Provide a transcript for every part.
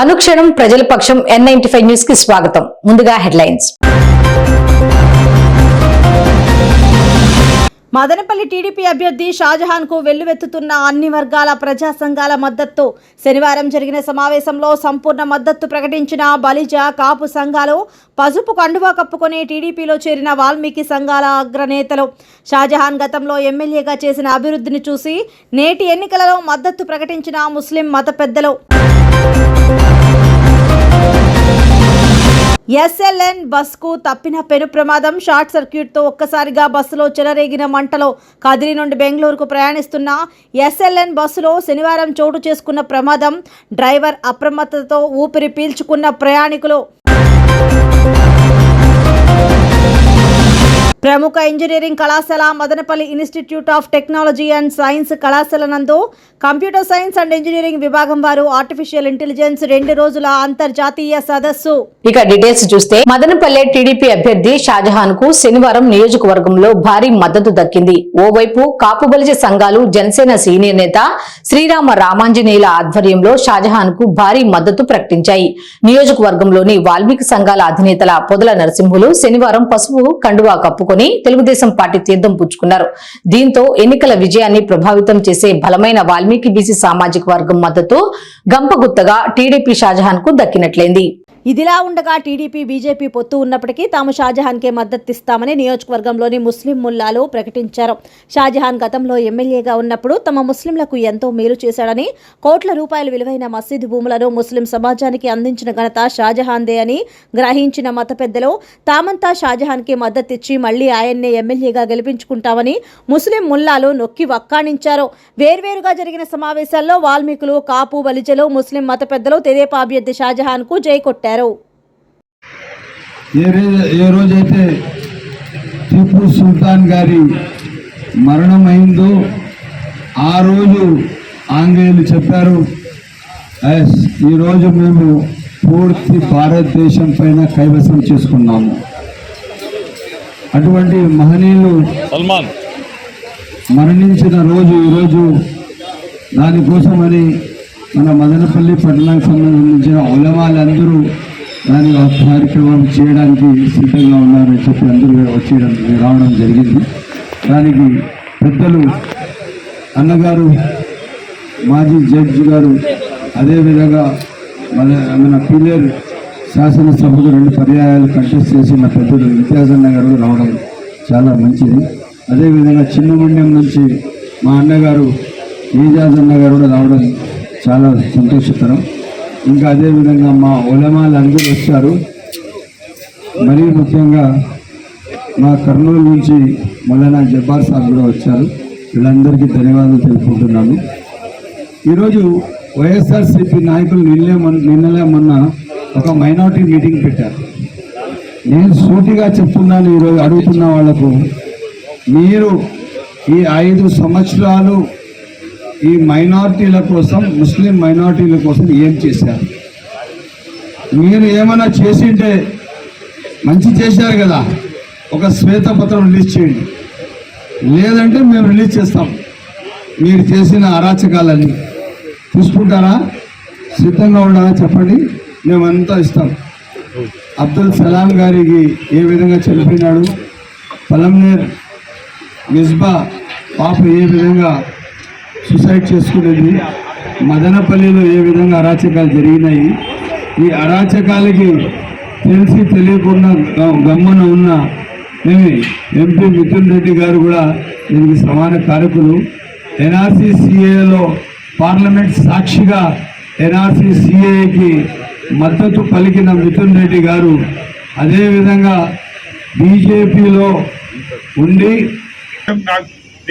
అనుక్షణం ప్రజల పక్షం N ninety five న్యూస్కి స్వాగతం. ముందుగా హెడ్లైన్స్. మదనపల్లి టీడీపీ అభ్యర్థి షాజహాన్కు వెల్లువెత్తుతున్న అన్ని వర్గాల ప్రజా సంఘాల మద్దతు. శనివారం జరిగిన సమావేశంలో సంపూర్ణ మద్దతు ప్రకటించిన బలిజ కాపు సంఘాలు పసుపు కండువా కప్పుకొని టీడీపీలో చేరిన వాల్మీకి సంఘాల అగ్రనేతలు. షాజహాన్ గతంలో ఎమ్మెల్యేగా చేసిన అభివృద్ధిని చూసి నేటి ఎన్నికలలో మద్దతు ప్రకటించిన ముస్లిం మత పెద్దలు. ఎస్ఎల్ఎన్ బస్కు తప్పిన పెను ప్రమాదం. షార్ట్ సర్క్యూట్తో ఒక్కసారిగా బస్సులో చెలరేగిన మంటలో కదిరి నుండి బెంగళూరుకు ప్రయాణిస్తున్న ఎస్ఎల్ఎన్ బస్సులో శనివారం చోటు చేసుకున్న ప్రమాదం. డ్రైవర్ అప్రమత్తతో ఊపిరి పీల్చుకున్న ప్రయాణికులు. ప్రముఖ ఇంజనీరింగ్ కళాశాల Madanapalle institute of technology and science కళాశాల నందు కంప్యూటర్ సైన్స్ అండ్ ఇంజనీరింగ్ విభాగం వారు ఆర్టిఫిషియల్ ఇంటెలిజెన్స్ రెండు రోజుల అంతర్జాతీయ సదస్సు. ఇక డీటెయిల్స్ చూస్తే మదనపల్లె టీడీపీ అభ్యర్థి షాజహాన్కు శనివారం నియోజకవర్గంలో భారీ మద్దతు దక్కింది. ఓవైపు కాపుబలిజ సంఘాలు జనసేన సీనియర్ నేత శ్రీరామ రామాంజనేయుల ఆధ్వర్యంలో షాజహాన్కు భారీ మద్దతు ప్రకటించాయి. నియోజకవర్గంలోని వాల్మీకి సంఘాల అధినేతల పొదల నరసింహులు శనివారం పసుపు కండువా కప్పుకొని తెలుగుదేశం పార్టీ తీర్థం పుచ్చుకున్నారు. దీంతో ఎన్నికల విజయాన్ని ప్రభావితం చేసే బలమైన వాల్మీకి బీసీ సామాజిక వర్గం మద్దతు గంపగుత్తగా టీడీపీ షాజహాన్కు దక్కినట్లయింది. ఇదిలా ఉండగా టీడీపీ బీజేపీ పొత్తు ఉన్నప్పటికీ తాము షాజహాన్కే మద్దతిస్తామని నియోజకవర్గంలోని ముస్లిం ముల్లాలు ప్రకటించారు. షాజహాన్ గతంలో ఎమ్మెల్యేగా ఉన్నప్పుడు తమ ముస్లింలకు ఎంతో మేలు చేశాడని కోట్ల రూపాయల విలువైన మసీదు భూములను ముస్లిం సమాజానికి అందించిన ఘనత షాజహాన్దే అని గ్రహించిన మత పెద్దలు తామంతా షాజహాన్కి మద్దతిచ్చి మళ్ళీ ఆయన్నే ఎమ్మెల్యేగా గెలిపించుకుంటామని ముస్లిం ముల్లాలు నొక్కి వక్కాణించారు. వేర్వేరుగా జరిగిన సమావేశాల్లో వాల్మీకులు కాపు బలిజలు ముస్లిం మత పెద్దలు తెదేపా అభ్యర్థి షాజహాన్కు జై కొట్టారు. ఏ రోజు ఏ రోజైతే టిప్పు సుల్తాన్ గారి మరణం అయిందో ఆ రోజు ఆంగ్లేయులు చెప్పారు "ఎస్, ఈరోజు మేము పూర్తి భారతదేశం పైన కైవసం చేసుకున్నాము. అటువంటి మహనీయులు సల్మాన్. మరణించిన రోజు ఈరోజు దానికోసమని మన మదనపల్లి పట్టణానికి సంబంధించిన ఉలమాలందరూ దాని కార్యక్రమం చేయడానికి సిద్ధంగా ఉన్నారని చెప్పి అందరూ వచ్చేయడం రావడం జరిగింది. దానికి పెద్దలు అన్నగారు మాజీ జడ్జి గారు అదేవిధంగా మన మన పిల్లర్ శాసనసభకు రెండు పర్యాయాలు కంటెస్ట్ చేసిన పెద్దలు ఇంతియాజన్న గారు రావడం చాలా మంచిది. అదేవిధంగా చిన్నమండ్యం నుంచి మా అన్నగారు ఈజాజ్ అన్న గారు కూడా రావడం చాలా సంతోషకరం. ఇంకా అదేవిధంగా మా ఉలమాలు అందరూ వచ్చారు. మరీ ముఖ్యంగా మా కర్నూలు నుంచి మౌలానా జబ్బార్ సాబ్ కూడా వచ్చారు. వీళ్ళందరికీ ధన్యవాదాలు తెలుపుకుంటున్నాను. ఈరోజు వైఎస్ఆర్సీపీ నాయకులు నిన్నే మొన్న నిన్నలే మొన్న ఒక మైనారిటీ మీటింగ్ పెట్టారు. నేను సూటిగా చెప్తున్నాను ఈరోజు అడుగుతున్న వాళ్ళకు మీరు ఈ ఐదు సంవత్సరాలు ఈ మైనారిటీల కోసం ముస్లిం మైనారిటీల కోసం ఏం చేశారు? మీరు ఏమైనా చేసింటే మంచి చేశారు కదా. ఒక శ్వేతపత్రం రిలీజ్ చేయండి. లేదంటే మేము రిలీజ్ చేస్తాం. మీరు చేసిన అరాచకాలన్నీ. చూసుకుంటారా? సిద్ధంగా ఉండాలా చెప్పండి? మేమంతా ఇస్తాం. అబ్దుల్ సలాం గారికి ఏ విధంగా చనిపోయినాడు? పలంనేర్ మిస్బా పాప ఏ విధంగా సుసైడ్ చేసుకునేది. మదనపల్లిలో ఏ విధంగా అరాచకాలు జరిగినాయి? ఈ అరాచకాలకి తెలిసి తెలియకుండా గమ్మన గమ్మున ఉన్న మేము ఎంపీ మిథున్ రెడ్డి గారు కూడా దీనికి సమాన కారకులు. ఎన్ఆర్సీ సిఏలో పార్లమెంట్ సాక్షిగా ఎన్ఆర్సీ సిఏకి మద్దతు పలికిన మిథున్ రెడ్డి గారు అదేవిధంగా బీజేపీలో ఉండి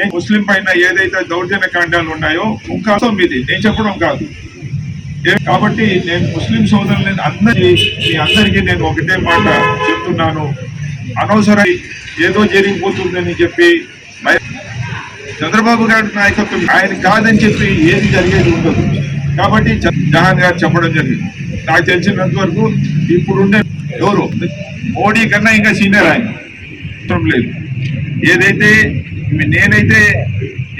ముస్లిం పైన ఏదైతే దౌర్జన్య కాండాలు ఉన్నాయో ఇంకా మీది. నేను చెప్పడం కాదు. కాబట్టి నేను ముస్లిం సోదరులని అందరి మీ అందరికీ నేను ఒకటే మాట చెప్తున్నాను. అనవసరం ఏదో జరిగిపోతుందని చెప్పి చంద్రబాబు గారి నాయకత్వం ఆయన కాదని చెప్పి ఏది జరిగేది ఉండదు. కాబట్టి జహాన్ గారు చెప్పడం జరిగింది. నాకు తెలిసినంత వరకు ఇప్పుడుండే ఎవరు? మోడీ కన్నా ఇంకా సీనియర్ ఆయన. లేదు. ఏదైతే నేనైతే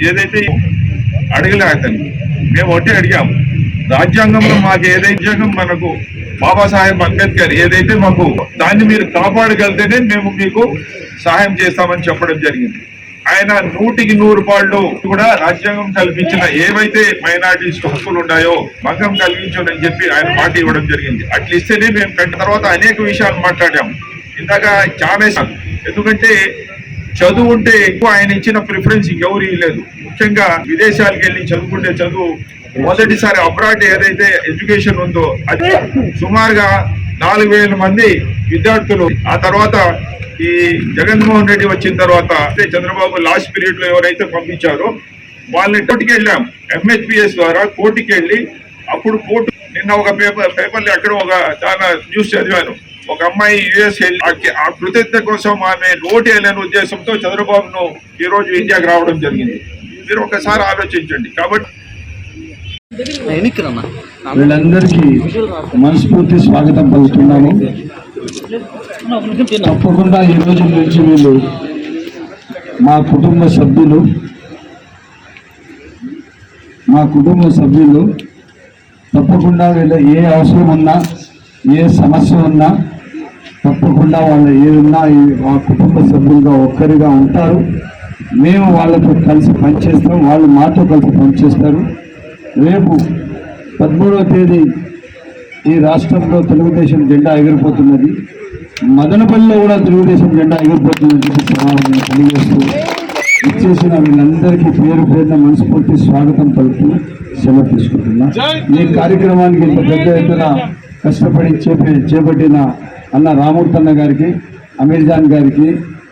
ఏదైతే అడగలే అతను మేము ఒకటే అడిగాము. రాజ్యాంగంలో మాకు ఏదైతే మనకు బాబాసాహెబ్ అంబేద్కర్ ఏదైతే మాకు దాన్ని మీరు కాపాడగలితేనే మేము మీకు సహాయం చేస్తామని చెప్పడం జరిగింది. ఆయన నూటికి నూరు పాళ్ళు కూడా రాజ్యాంగం కల్పించిన ఏవైతే మైనార్టీస్ హక్కులు ఉన్నాయో భంగం కలిగించని చెప్పి ఆయన మాట ఇవ్వడం జరిగింది. అట్లా ఇస్తేనే మేము కట్టిన తర్వాత అనేక విషయాలు మాట్లాడాము. ఇందాక చాలా ఎందుకంటే చదువు ఉంటే ఎక్కువ ఆయన ఇచ్చిన ప్రిఫరెన్స్ ఎవరు ఇవ్వలేదు ముఖ్యంగా విదేశాలకు వెళ్ళి చదువుకుంటే చదువు మొదటిసారి అబ్రాడ్ ఏదైతే ఎడ్యుకేషన్ ఉందో అది సుమారుగా నాలుగు వేల మంది విద్యార్థులు. ఆ తర్వాత ఈ జగన్మోహన్ రెడ్డి వచ్చిన తర్వాత అంటే చంద్రబాబు లాస్ట్ పీరియడ్లో ఎవరైతే పంపించారో వాళ్ళని కోర్టుకి వెళ్ళాం. ఎంహెచ్పిఎస్ ద్వారా కోర్టుకి వెళ్ళి అప్పుడు కోర్టు నిన్న ఒక పేపర్ పేపర్లో ఎక్కడ ఒక చాలా న్యూస్ చదివాను. ఒక అమ్మాయి యుఎస్ వెళ్ళి ఆ- కృతజ్ఞత కోసం ఆమె ఓటు వేయాలనే ఉద్దేశంతో చంద్రబాబును ఈ రోజు ఇండియాకి రావడం జరిగింది. మీరు ఒకసారి ఆలోచించండి. కాబట్టి వీళ్ళందరికీ మనస్ఫూర్తి స్వాగతం పలుకుతున్నాము. తప్పకుండా ఈ రోజు నుంచి వీళ్ళు మా కుటుంబ సభ్యులు మా కుటుంబ సభ్యులు తప్పకుండా వీళ్ళ ఏ అవసరం ఉన్నా ఏ సమస్య ఉన్నా తప్పకుండా వాళ్ళు ఏదున్నా మా కుటుంబ సభ్యులుగా ఒక్కరిగా ఉంటారు. మేము వాళ్ళతో కలిసి పనిచేస్తాం. వాళ్ళు మాతో కలిసి పనిచేస్తారు. రేపు పదమూడవ తేదీ ఈ రాష్ట్రంలో తెలుగుదేశం జెండా ఎగిరిపోతున్నది. మదనపల్లిలో కూడా తెలుగుదేశం జెండా ఎగిరిపోతుందని చెప్పి సమావేశం తెలియజేస్తూ ఇచ్చేసిన వీళ్ళందరికీ పేరు పేరున మనస్ఫూర్తి స్వాగతం పలుకుతూ సెలవు తీసుకుంటున్నా. ఈ కార్యక్రమానికి ఇంత పెద్ద ఎత్తున కష్టపడి చేప చేపట్టిన అన్న రామూర్తన్న గారికి అమీర్ జాన్ గారికి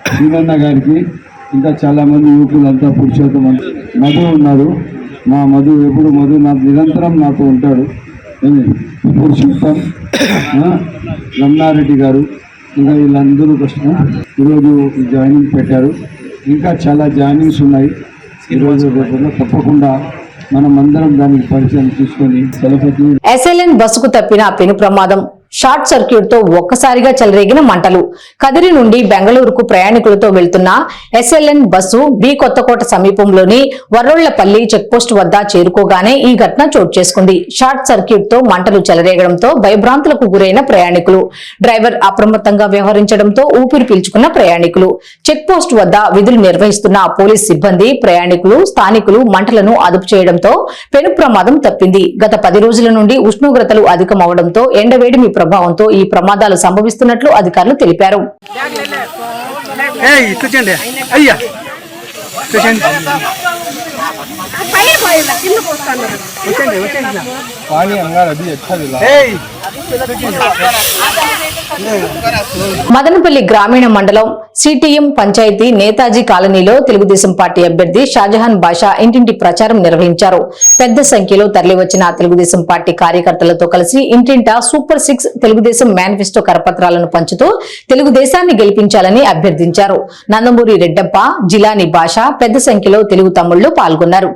శ్రీనన్న గారికి ఇంకా చాలామంది యువకులు అంతా పురుషోత్తం మధు ఉన్నారు. మా మధు ఎప్పుడు మధు నా నిరంతరం నాతో ఉంటాడు. పురుషోత్తం రమణారెడ్డి గారు ఇంకా వీళ్ళందరూ కష్టం ఈరోజు జాయినింగ్ పెట్టారు. ఇంకా చాలా జాయినింగ్స్ ఉన్నాయి. ఈరోజు తప్పకుండా మనం అందరం దానికి పరిచయం తీసుకొని సెలవు ఎస్ఎల్ఎన్ బస్సుకు తప్పిన పెను ప్రమాదం షార్ట్ సర్క్యూట్తో ఒక్కసారిగా చెలరేగిన మంటలు. కదిరి నుండి బెంగళూరుకు ప్రయాణికులతో వెళ్తున్న ఎస్ఎల్ఎన్ బస్సు బి కొత్తకోట సమీపంలోని వర్రోళ్ళపల్లి చెక్పోస్ట్ వద్ద చేరుకోగానే ఈ ఘటన చోటు చేసుకుంది. షార్ట్ సర్క్యూట్తో మంటలు చెలరేగడంతో భయభ్రాంతులకు గురైన ప్రయాణికులు. డ్రైవర్ అప్రమత్తంగా వ్యవహరించడంతో ఊపిరి పీల్చుకున్న ప్రయాణికులు. చెక్పోస్ట్ వద్ద విధులు నిర్వహిస్తున్న పోలీస్ సిబ్బంది ప్రయాణికులు స్థానికులు మంటలను అదుపు చేయడంతో పెను ప్రమాదం తప్పింది. గత పది రోజుల నుండి ఉష్ణోగ్రతలు అధికమవడంతో ఎండవేడిమి ప్రభావంతో ఈ ప్రమాదాలు సంభవిస్తున్నట్లు అధికారులు తెలిపారు. అయ్యా. మదనపల్లి గ్రామీణ మండలం సిటిఎం పంచాయతీ నేతాజీ కాలనీలో తెలుగుదేశం పార్టీ అభ్యర్థి షాజహాన్ బాషా ఇంటింటి ప్రచారం నిర్వహించారు. పెద్ద సంఖ్యలో తరలివచ్చిన తెలుగుదేశం పార్టీ కార్యకర్తలతో కలిసి ఇంటింటా సూపర్ సిక్స్ తెలుగుదేశం మేనిఫెస్టో కరపత్రాలను పంచుతూ తెలుగుదేశాన్ని గెలిపించాలని అభ్యర్థించారు. నందమూరి రెడ్డప్ప జిలాని బాషా పెద్ద సంఖ్యలో తెలుగు తమ్ముళ్ళు పాల్గొన్నారు. పాల్గొన్నారు.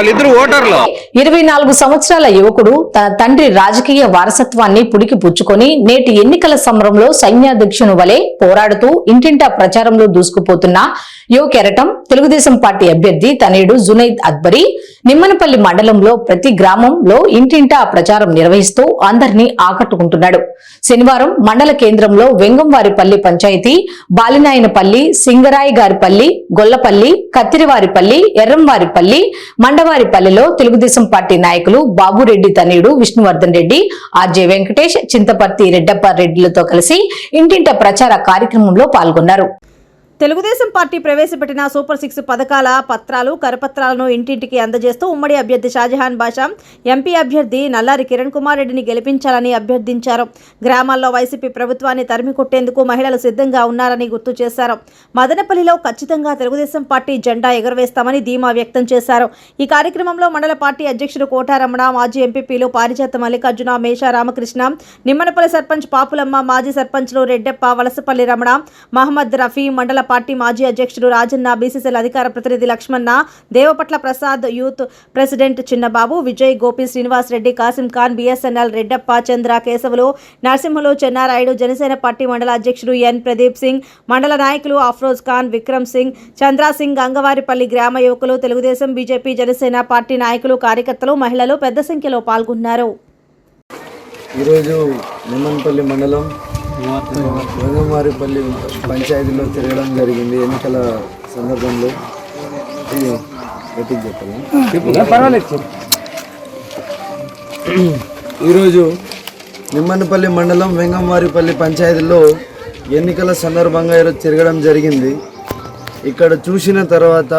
వాళ్ళిద్దరు ఓటర్లు. ఇరవై నాలుగు సంవత్సరాల యువకుడు తన తండ్రి రాజకీయ వారసత్వాన్ని పుడికి పుచ్చుకొని నేటి ఎన్నికల సమరంలో సైన్యాధ్యక్షుని వలె పోరాడుతూ ఇంటింటా ప్రచారంలో దూసుకుపోతున్న యువ కెరటం తెలుగుదేశం పార్టీ అభ్యర్థి తనయుడు జునైద్ అక్బరీ నిమ్మనపల్లి మండలంలో ప్రతి గ్రామంలో ఇంటింటా ప్రచారం నిర్వహిస్తూ అందరినీ ఆకట్టుకుంటున్నాడు. శనివారం మండల కేంద్రంలో వెంగంవారిపల్లి పంచాయతీ బాలినాయనపల్లి సింగరాయి గారిపల్లి గొల్లపల్లి కత్తిరివారిపల్లి ఎర్రంవారిపల్లి మండవారిపల్లిలో తెలుగుదేశం పార్టీ నాయకులు బాబురెడ్డి తనయుడు విష్ణువర్ధన్ రెడ్డి ఆర్జే వెంకటేష్ చింతపర్తి రెడ్డప్ప రెడ్డిలతో కలిసి ఇంటింట ప్రచార కార్యక్రమంలో పాల్గొన్నారు. తెలుగుదేశం పార్టీ ప్రవేశపెట్టిన సూపర్ సిక్స్ పథకాల పత్రాలు కరపత్రాలను ఇంటింటికి అందజేస్తూ ఉమ్మడి అభ్యర్థి షాజహాన్ బాషా ఎంపీ అభ్యర్థి నల్లారి కిరణ్ కుమార్ రెడ్డిని గెలిపించాలని అభ్యర్థించారు. గ్రామాల్లో వైసీపీ ప్రభుత్వాన్ని తరిమి కొట్టేందుకు మహిళలు సిద్ధంగా ఉన్నారని గుర్తు చేశారు. మదనపల్లిలో ఖచ్చితంగా తెలుగుదేశం పార్టీ జెండా ఎగురవేస్తామని ధీమా వ్యక్తం చేశారు. ఈ కార్యక్రమంలో మండల పార్టీ అధ్యక్షుడు కోటారమణ మాజీ ఎంపీపీలు పారిజాత మల్లికార్జున మేష రామకృష్ణ నిమ్మనపల్లి సర్పంచ్ పాపులమ్మ మాజీ సర్పంచ్లు రెడ్డెప్ప వలసపల్లి రమణ మహమ్మద్ రఫీ మండల పార్టీ మాజీ అధ్యక్షుడు రాజన్న బీసీసీఎల్ అధికార ప్రతినిధి Lakshmana Devapatla Prasad youth president Chinnababu Vijay Gopi Srinivas Reddy Kasim Khan BSNL Reddappa Chandra Kesavulu Narasimhulu Chennarayudu Janasena party మండల అధ్యక్షుడు ఎన్. ప్రదీప్ సింగ్ మండల నాయకులు అఫ్రోజ్ ఖాన్ విక్రమ్ సింగ్ చంద్రసింగ్ అంగవారిపల్లి గ్రామ యువకులు తెలుగుదేశం బీజేపీ జనసేన పార్టీ నాయకులు కార్యకర్తలు మహిళలు పెద్ద సంఖ్యలో పాల్గొన్నారు. ఈరోజు నిమ్మన్పల్లి మండలం రంగమారిపల్లి పంచాయతీలో తిరగడం జరిగింది. ఎన్నికల సందర్భంలో ఈరోజు నిమ్మన్నపల్లి మండలం వెంగమారిపల్లి పంచాయతీలో ఎన్నికల సందర్భంగా ఈరోజు తిరగడం జరిగింది. ఇక్కడ చూసిన తర్వాత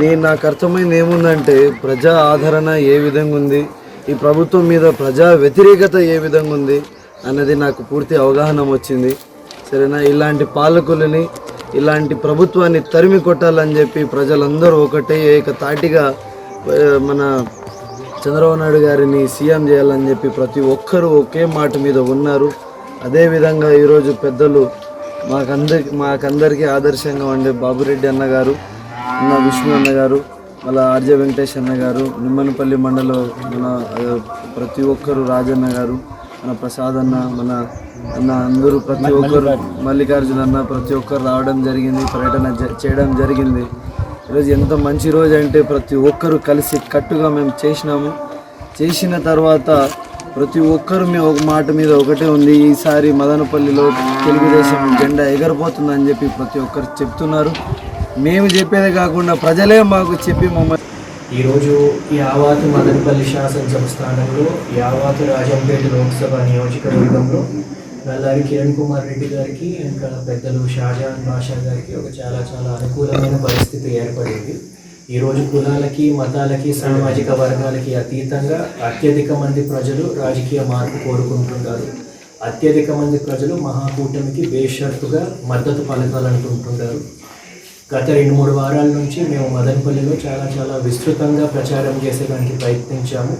నేను నాకు అర్థమైంది ఏముందంటే ప్రజా ఆదరణ ఏ విధంగా ఉంది ఈ ప్రభుత్వం మీద ప్రజా వ్యతిరేకత ఏ విధంగా ఉంది అన్నది నాకు పూర్తి అవగాహన వచ్చింది. సరేనా? ఇలాంటి పాలకులని ఇలాంటి ప్రభుత్వాన్ని తరిమి కొట్టాలని చెప్పి ప్రజలందరూ ఒకటే ఏకతాటిగా మన చంద్రబాబు నాయుడు గారిని సీఎం చేయాలని చెప్పి ప్రతి ఒక్కరూ ఒకే మాట మీద ఉన్నారు. అదేవిధంగా ఈరోజు పెద్దలు మాకందరి మాకందరికీ ఆదర్శంగా ఉండే బాబురెడ్డి అన్నగారు అన్న విష్ణు అన్న గారు మళ్ళీ ఆర్జే వెంకటేష్ అన్న గారు నిమ్మనపల్లి మండలం మన ప్రతి ఒక్కరు రాజన్న గారు మన ప్రసాద్ అన్న మన అన్న అందరూ ప్రతి ఒక్కరు మల్లికార్జున. అన్న ప్రతి ఒక్కరు రావడం జరిగింది పర్యటన చేయడం జరిగింది. ఈరోజు ఎంత మంచి రోజు అంటే ప్రతి ఒక్కరు కలిసి కట్టుగా మేము చేసినాము. చేసిన తర్వాత ప్రతి ఒక్కరు మేము ఒక మాట మీద ఒకటే ఉంది. ఈసారి మదనపల్లిలో తెలుగుదేశం జెండా ఎగరబోతుందని చెప్పి ప్రతి ఒక్కరు చెప్తున్నారు. మేము చెప్పేదే కాకుండా ప్రజలే మాకు చెప్పి మమ్మల్ని ఈరోజు యావాతు మదనపల్లి శాసనసభ స్థానంలో యావాతు రాజంపేట లోక్సభ నియోజకవర్గంలో నల్లారి కిరణ్ కుమార్ రెడ్డి గారికి ఇంకా పెద్దలు షాజహాన్ బాషా గారికి ఒక చాలా చాలా అనుకూలమైన పరిస్థితి ఏర్పడింది. ఈరోజు కులాలకి మతాలకి సామాజిక వర్గాలకి అతీతంగా అత్యధిక మంది ప్రజలు రాజకీయ మార్పు కోరుకుంటున్నారు. అత్యధిక మంది ప్రజలు మహాకూటమికి బేషరతుగా మద్దతు పలకాలనుకుంటున్నారు. గత రెండు మూడు వారాల నుంచి మేము మదనపల్లిలో చాలా చాలా విస్తృతంగా ప్రచారం చేసేదానికి ప్రయత్నించాము.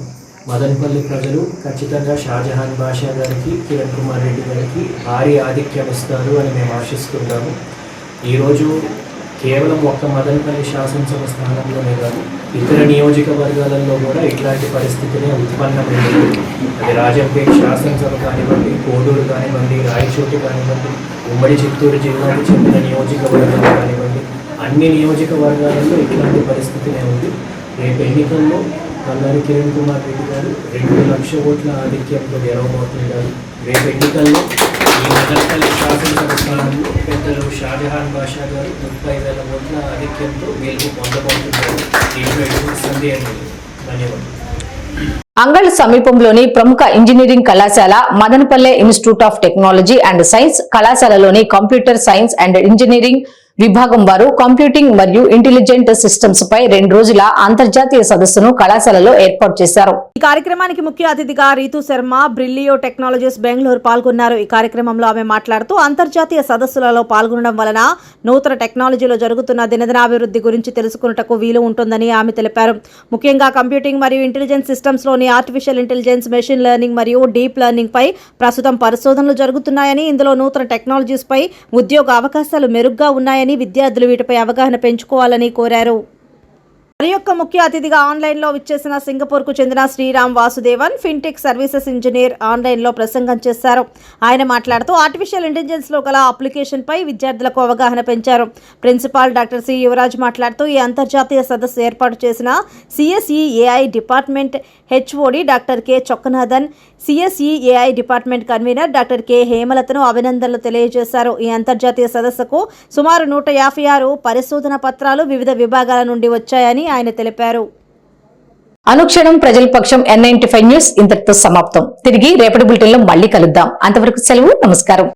మదనపల్లి ప్రజలు ఖచ్చితంగా షాజహాన్ బాషా గారికి కిరణ్ కుమార్ రెడ్డి గారికి భారీ ఆధిక్యం ఇస్తారు అని మేము ఆశిస్తున్నాము. ఈరోజు కేవలం ఒక్క మదనపల్లి శాసనసభ స్థానంలోనే కాదు ఇతర నియోజకవర్గాలలో కూడా ఇట్లాంటి పరిస్థితినే ఉత్పన్నమైంది. అది రాజంపేట శాసనసభ కానివ్వండి కోడూరు కానివ్వండి రాయచోటి కానివ్వండి ఉమ్మడి చిత్తూరు జిల్లాకు చెందిన నియోజకవర్గాలు కానివ్వండి అన్ని నియోజకవర్గాలలో ఇట్లాంటి పరిస్థితినే ఉంది. రేపు ఎన్నికల్లో కల్లారి కిరణ్ కుమార్ రెడ్డి గారు రెండు లక్ష ఓట్ల ఆధిక్యంతో గెలవబోతున్నారు రేపు ఎన్నికల్లో ఈ నగరపల్లి శాసనసభ స్థానంలో పెద్దలు షాజహాన్ బాషా గారు ముప్పై వేల ఓట్ల ఆధిక్యంతో గెలుపు పొందబోతున్నారు. దీంట్లో ఎటువంటి సందేహం లేదు. ధన్యవాదాలు. అంగళ్ సమీపంలోని ప్రముఖ ఇంజనీరింగ్ కళాశాల Madanapalle institute of technology and science కళాశాలలోని computer science and engineering విభాగం వారు కంప్యూటింగ్ మరియు ఇంటెలిజెంట్ సిస్టమ్స్ పై రెండు రోజుల అంతర్జాతీయ సదస్సును కళాశాలలో ఏర్పాటు చేశారు. ఈ కార్యక్రమానికి ముఖ్య అతిథిగా రీతు శర్మ బ్రిల్లియో టెక్నాలజీస్ బెంగళూరు పాల్గొన్నారు. ఈ కార్యక్రమంలో ఆమె మాట్లాడుతూ అంతర్జాతీయ సదస్సులలో పాల్గొనడం వలన నూతన టెక్నాలజీలో జరుగుతున్న దినదినాభివృద్ధి గురించి తెలుసుకున్నటకు వీలు ఉంటుందని ఆమె తెలిపారు. ముఖ్యంగా కంప్యూటింగ్ మరియు ఇంటెలిజెన్స్ సిస్టమ్స్లోని ఆర్టిఫిషియల్ ఇంటెలిజెన్స్ మెషిన్ లెర్నింగ్ మరియు డీప్ లెర్నింగ్ పై ప్రస్తుతం పరిశోధనలు జరుగుతున్నాయని ఇందులో నూతన టెక్నాలజీస్ పై ఉద్యోగ అవకాశాలు మెరుగ్గా ఉన్నాయని విద్యార్థులు వీటిపై అవగాహన పెంచుకోవాలని కోరారు. మరి యొక్క ముఖ్య అతిథిగా ఆన్లైన్లో విచ్చేసిన సింగపూర్కు చెందిన Sriram Vasudevan fintech services engineer ఆన్లైన్లో ప్రసంగం చేశారు. ఆయన మాట్లాడుతూ ఆర్టిఫిషియల్ ఇంటెలిజెన్స్లో గల అప్లికేషన్పై విద్యార్థులకు అవగాహన పెంచారు. Principal doctor C. యువరాజ్ మాట్లాడుతూ ఈ అంతర్జాతీయ సదస్సు ఏర్పాటు చేసిన CSEAI department HOD doctor K. Chokkanathan CSEAI department convener doctor K. హేమలతను అభినందనలు తెలియజేశారు. ఈ అంతర్జాతీయ సదస్సుకు సుమారు నూట యాభై ఆరు పరిశోధన పత్రాలు వివిధ విభాగాల నుండి వచ్చాయని ఆయన తెలిపారు. అనుక్షణం ప్రజల పక్షం ఎన్ నైన్టీ ఫైవ్ న్యూస్ ఇంతటితో సమాప్తం. తిరిగి రేపటి బులెటిన్లో మళ్ళీ కలుద్దాం. అంతవరకు సెలవు నమస్కారం.